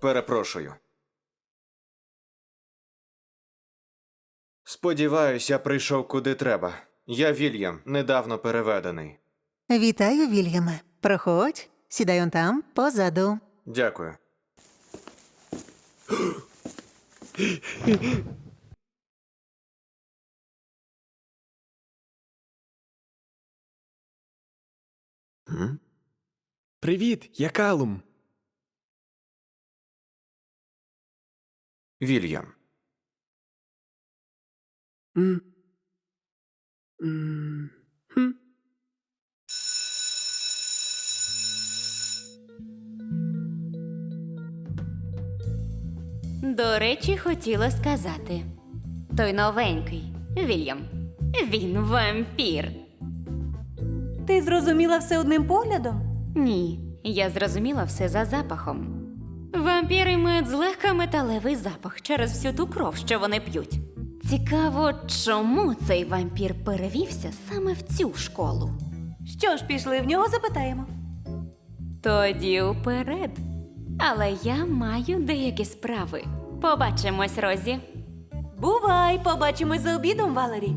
Перепрошую. Сподіваюсь, я прийшов куди треба. Я Вільям, недавно переведений. Вітаю, Вільяме. Проходь, сідай он там, позаду. Дякую. Привіт, я Калум. Вільям. М. М. Хм. До речі, хотіла сказати. Той новенький, Вільям. Він вампір. Ти зрозуміла все одним поглядом? Ні, я зрозуміла все за запахом. Вампіри мають злегка металевий запах через всю ту кров, що вони п'ють. Цікаво, чому цей вампір перевівся саме в цю школу. Що ж, пішли в нього запитаємо. Тоді уперед. Але я маю деякі справи. Побачимось, Розі. Бувай, побачимось за обідом, Валері.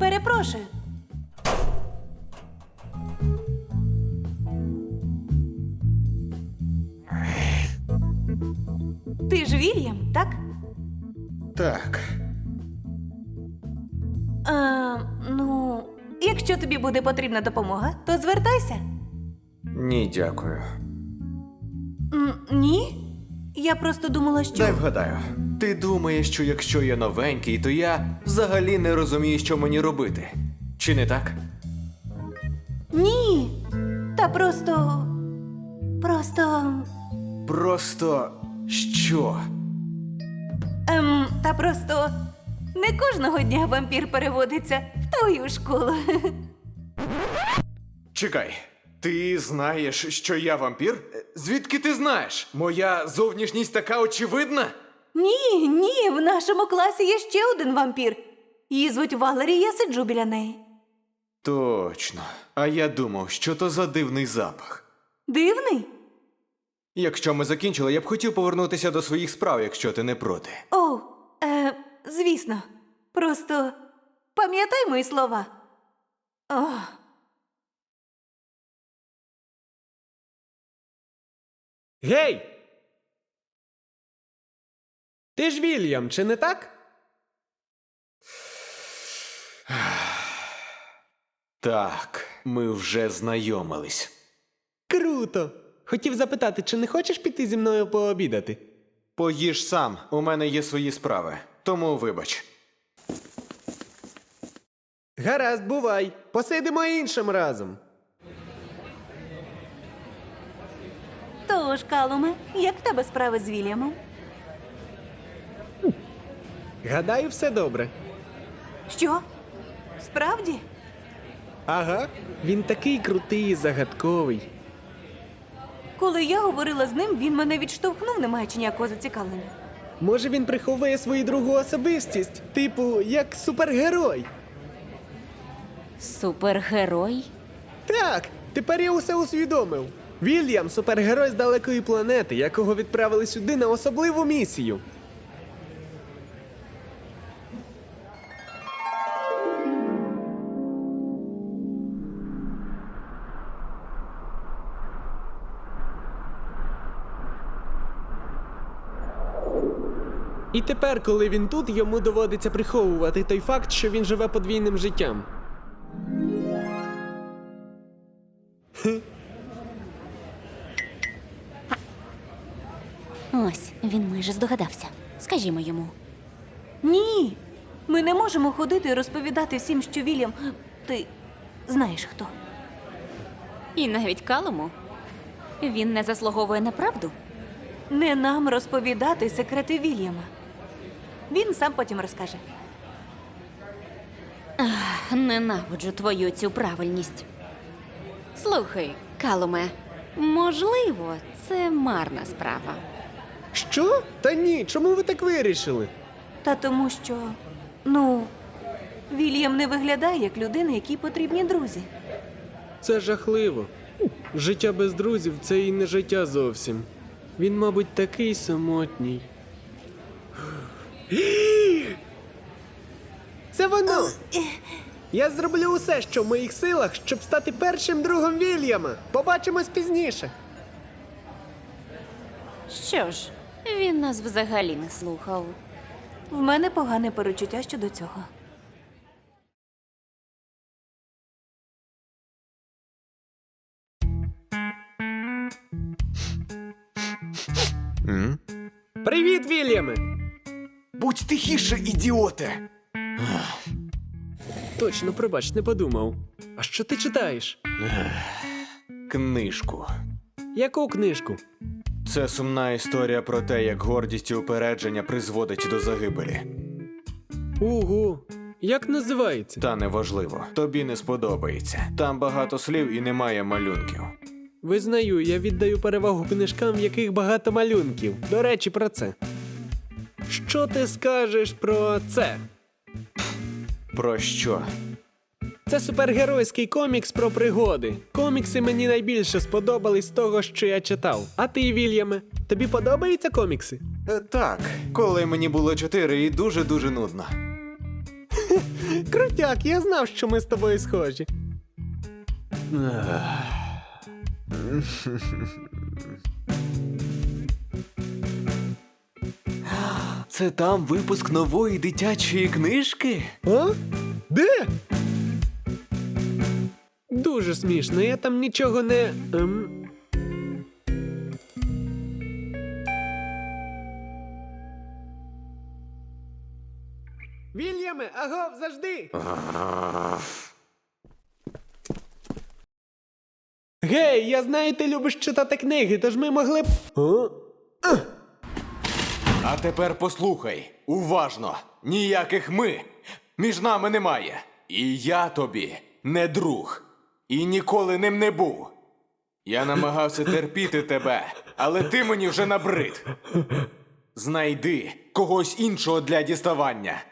Перепрошую. Вільям, так? Так. А, ну, якщо тобі буде потрібна допомога, то звертайся. Ні, дякую. М, ні? Я просто думала, що. Дай вгадаю. Ти думаєш, що якщо я новенький, то я взагалі не розумію, що мені робити. Чи не так? Ні. Та просто. Просто. Просто що? Ем, та просто. Не кожного дня вампір переводиться в твою школу. Чекай, ти знаєш, що я вампір? Е, Звідки ти знаєш? Моя зовнішність така очевидна? Ні, ні, в нашому класі є ще один вампір. Її звуть Валері, я сиджу біля неї. Точно. А я думав, що то за дивний запах. Дивний? Якщо ми закінчили, я б хотів повернутися до своїх справ, якщо ти не проти. О, е, звісно. Просто пам'ятай мої слова. О, Гей! Ти ж Вільям, чи не так? Так, ми вже знайомились. Круто! Хотів запитати, чи не хочеш піти зі мною пообідати? Поїж сам, у мене є свої справи, тому вибач. Гаразд, бувай. Посидимо іншим разом. тож, Калуме, як в тебе справи з Вільямом? Гадаю, все добре. Що? Справді? Ага, він такий крутий і загадковий. Коли я говорила з ним, він мене відштовхнув, не маючи ніякого зацікавлення. Може, він приховує свою другу особистість, типу, як супергерой. Супергерой? Так, тепер я усе усвідомив. Вільям супергерой з далекої планети, якого відправили сюди на особливу місію. І тепер, коли він тут, йому доводиться приховувати той факт, що він живе подвійним життям. Ось, він майже здогадався. Скажімо йому. Ні. Ми не можемо ходити і розповідати всім, що Вільям. Ти знаєш хто. І навіть Калому. Він не заслуговує на правду. Не нам розповідати секрети Вільяма. Він сам потім розкаже. Ненавиджу твою цю правильність. Слухай, Калуме, можливо, це марна справа. Що? Та ні, чому ви так вирішили? Та тому що, ну, Вільям не виглядає як людина, якій потрібні друзі. Це жахливо. Життя без друзів це і не життя зовсім. Він, мабуть, такий самотній. Це воно! Я зроблю усе, що в моїх силах, щоб стати першим другом Вільяма. Побачимось пізніше. Що ж, він нас взагалі не слухав. В мене погане перечуття щодо цього. Привіт, Вільяме! Будь тихіше, ідіоте! Точно, пробач, не подумав. А що ти читаєш? Книжку. Яку книжку? Це сумна історія про те, як гордість і упередження призводить до загибелі. Ого, як називається? Та неважливо, тобі не сподобається. Там багато слів і немає малюнків. Визнаю, я віддаю перевагу книжкам, в яких багато малюнків. До речі, про це. Що ти скажеш про це? Про що? Це супергеройський комікс про пригоди. Комікси мені найбільше сподобались з того, що я читав. А ти, Вільяме, тобі подобаються комікси? Е, Так, коли мені було чотири і дуже-дуже нудно. Крутяк, я знав, що ми з тобою схожі. Це там випуск нової дитячої книжки? А? Де? Дуже смішно, я там нічого не. Ем... Вільяме, агов, завжди! Гей, я знаю, ти любиш читати книги, тож ми могли б. О? А тепер послухай уважно. Ніяких ми. Між нами немає. І я тобі не друг. І ніколи ним не був. Я намагався терпіти тебе, але ти мені вже набрид. Знайди когось іншого для діставання.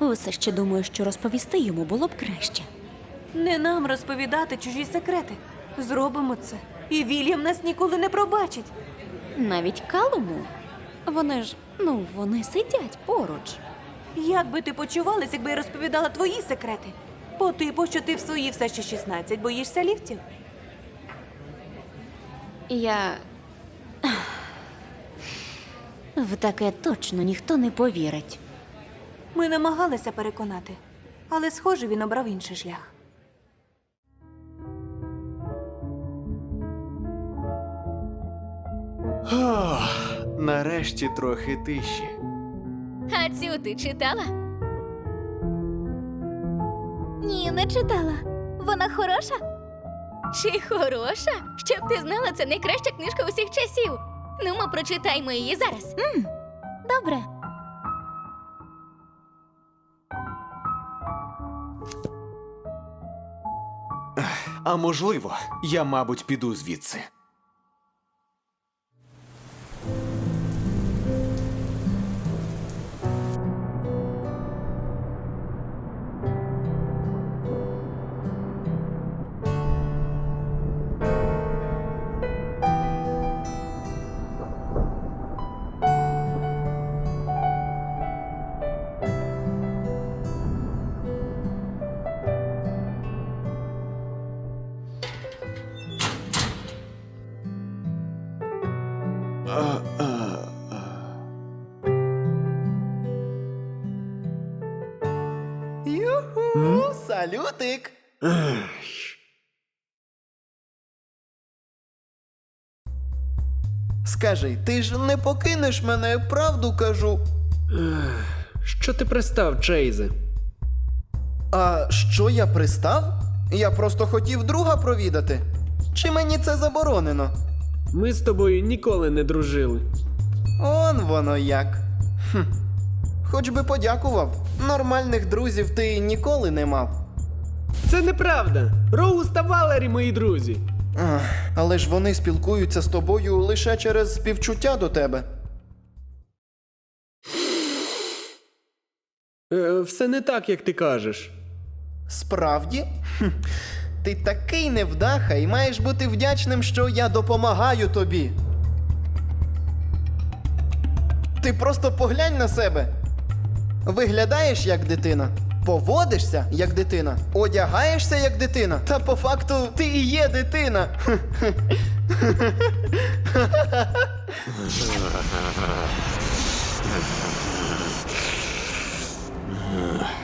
Усе ще думаю, що розповісти йому було б краще. Не нам розповідати чужі секрети. Зробимо це. І Вільям нас ніколи не пробачить. Навіть Калуму. Вони ж, ну, вони сидять поруч. Як би ти почувалась, якби я розповідала твої секрети? По типу, що ти в свої все ще 16 боїшся ліфтів. Я. В таке точно ніхто не повірить. Ми намагалися переконати, але схоже, він обрав інший шлях. Ох, нарешті трохи тиші. А цю ти читала? Ні, не читала. Вона хороша? Чи хороша? Щоб ти знала, це найкраща книжка усіх часів. Ну, ми прочитаймо її зараз. м Добре. А можливо, я, мабуть, піду звідси. Юху! Салютик! Скажи, ти ж не покинеш мене, правду кажу. Що ти пристав, Чейзе? А що я пристав? Я просто хотів друга провідати. Чи мені це заборонено? Ми з тобою ніколи не дружили. Он воно як. Хм. Хоч би подякував. Нормальних друзів ти ніколи не мав. Це неправда. Роуз та Валері, мої друзі. Ах, але ж вони спілкуються з тобою лише через співчуття до тебе. Е, все не так, як ти кажеш. Справді? Хм, Ти такий невдаха і маєш бути вдячним, що я допомагаю тобі. Ти просто поглянь на себе. Виглядаєш як дитина, поводишся як дитина, одягаєшся як дитина. Та по факту ти і є дитина.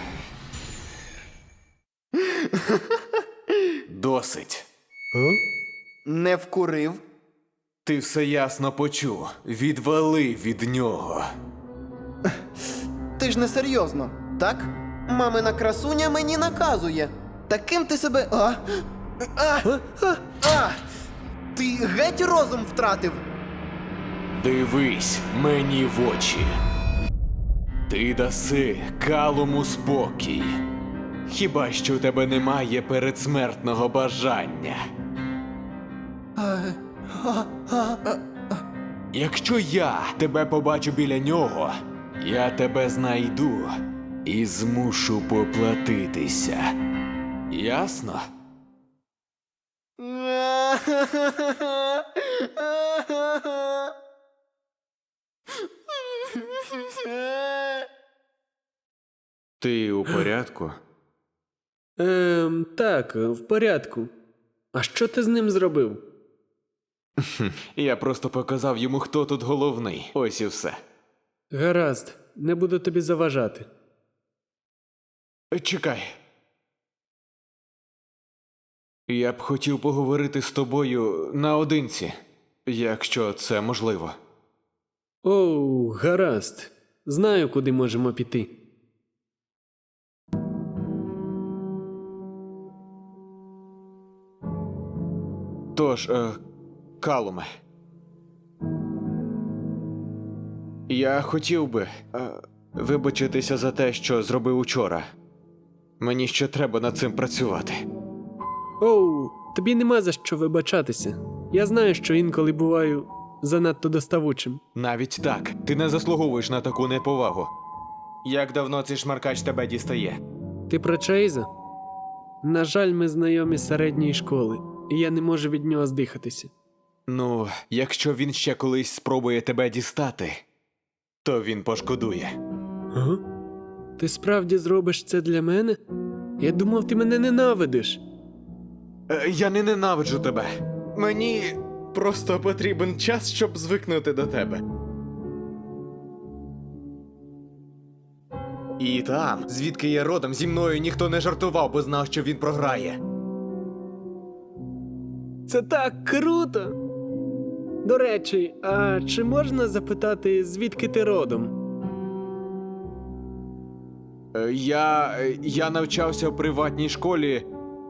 Досить. Не вкурив. Ти все ясно почув. Відвали від нього. Ти ж не серйозно, так? Мамина красуня мені наказує. Таким ти себе. А? А? А? Ти геть розум втратив. Дивись мені в очі. Ти даси калуму спокій. Хіба що у тебе немає передсмертного бажання? Якщо я тебе побачу біля нього, я тебе знайду і змушу поплатитися. Ясно? Ти у порядку? Ем, так, в порядку. А що ти з ним зробив? Я просто показав йому, хто тут головний. Ось і все. Гаразд, не буду тобі заважати. Чекай. Я б хотів поговорити з тобою наодинці, якщо це можливо. Оу, гаразд. Знаю, куди можемо піти. Тож, е, Калуме. Я хотів би е, вибачитися за те, що зробив учора. Мені ще треба над цим працювати. Оу, тобі нема за що вибачатися. Я знаю, що інколи буваю занадто доставучим. Навіть так, ти не заслуговуєш на таку неповагу. Як давно цей шмаркач тебе дістає? Ти про Чейза? На жаль, ми знайомі з середньої школи, і я не можу від нього здихатися. Ну, якщо він ще колись спробує тебе дістати, то він пошкодує. Ага? Ти справді зробиш це для мене? Я думав, ти мене ненавидиш. Е, Я не ненавиджу тебе. Мені просто потрібен час, щоб звикнути до тебе. І там, звідки я родом, зі мною ніхто не жартував, бо знав, що він програє. Це так круто. До речі, а чи можна запитати, звідки ти родом? Е, Я. е, я навчався в приватній школі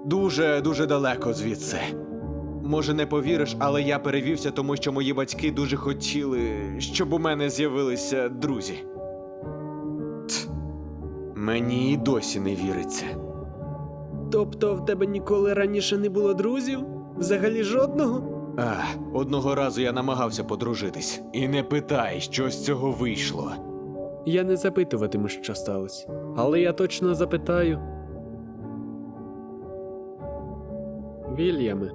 дуже дуже далеко звідси. Може, не повіриш, але я перевівся, тому що мої батьки дуже хотіли, щоб у мене з'явилися друзі. Т. Мені і досі не віриться. Тобто в тебе ніколи раніше не було друзів? Взагалі жодного? А, одного разу я намагався подружитись. І не питай, що з цього вийшло. Я не запитуватиму, що сталося. Але я точно запитаю. Вільяме.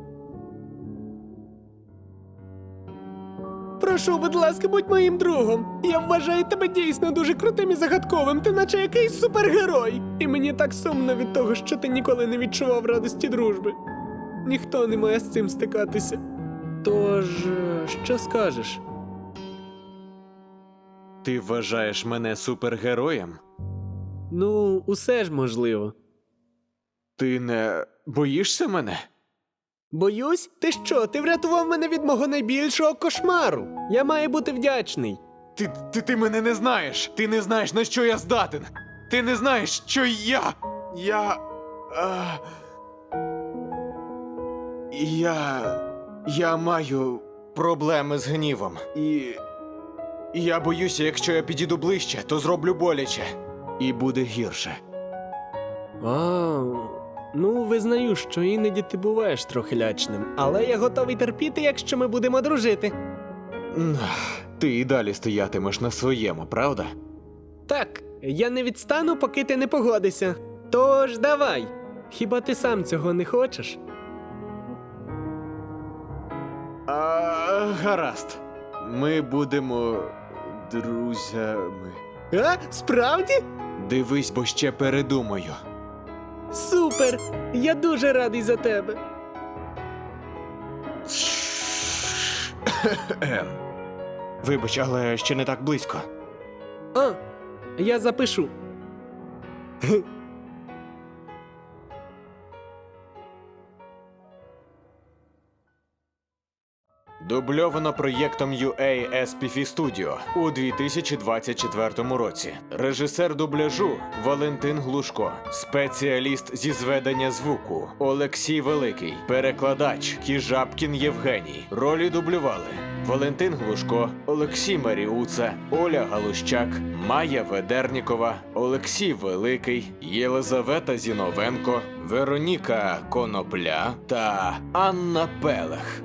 Прошу, будь ласка, будь моїм другом. Я вважаю тебе дійсно дуже крутим і загадковим. Ти наче якийсь супергерой. І мені так сумно від того, що ти ніколи не відчував радості дружби. Ніхто не має з цим стикатися. Тож, е, що скажеш? Ти вважаєш мене супергероєм? Ну, усе ж можливо. Ти не боїшся мене? Боюсь, ти що? Ти врятував мене від мого найбільшого кошмару. Я маю бути вдячний. Ти, ти, ти мене не знаєш. Ти не знаєш, на що я здатен. Ти не знаєш, що я. Я. А... Я. Я маю проблеми з гнівом. І. Я боюся, якщо я підійду ближче, то зроблю боляче. І буде гірше. Вау. Ну, визнаю, що іноді ти буваєш трохи лячним, але я готовий терпіти, якщо ми будемо дружити. Ах, Ти і далі стоятимеш на своєму, правда? Так, я не відстану, поки ти не погодишся. Тож давай. Хіба ти сам цього не хочеш? Гаразд. Ми будемо друзями. А, справді? Дивись, бо ще передумаю. Супер! Я дуже радий за тебе. Ем. Вибач, але ще не так близько. А, я запишу. Дубльовано проєктом UA SPF Studio у 2024 році. Режисер дубляжу Валентин Глушко, спеціаліст зі зведення звуку Олексій Великий, перекладач Кіжапкін Євгеній. Ролі дублювали Валентин Глушко, Олексій Маріуца, Оля Галущак, Майя Ведернікова, Олексій Великий, Єлизавета Зіновенко, Вероніка Конопля та Анна Пелех.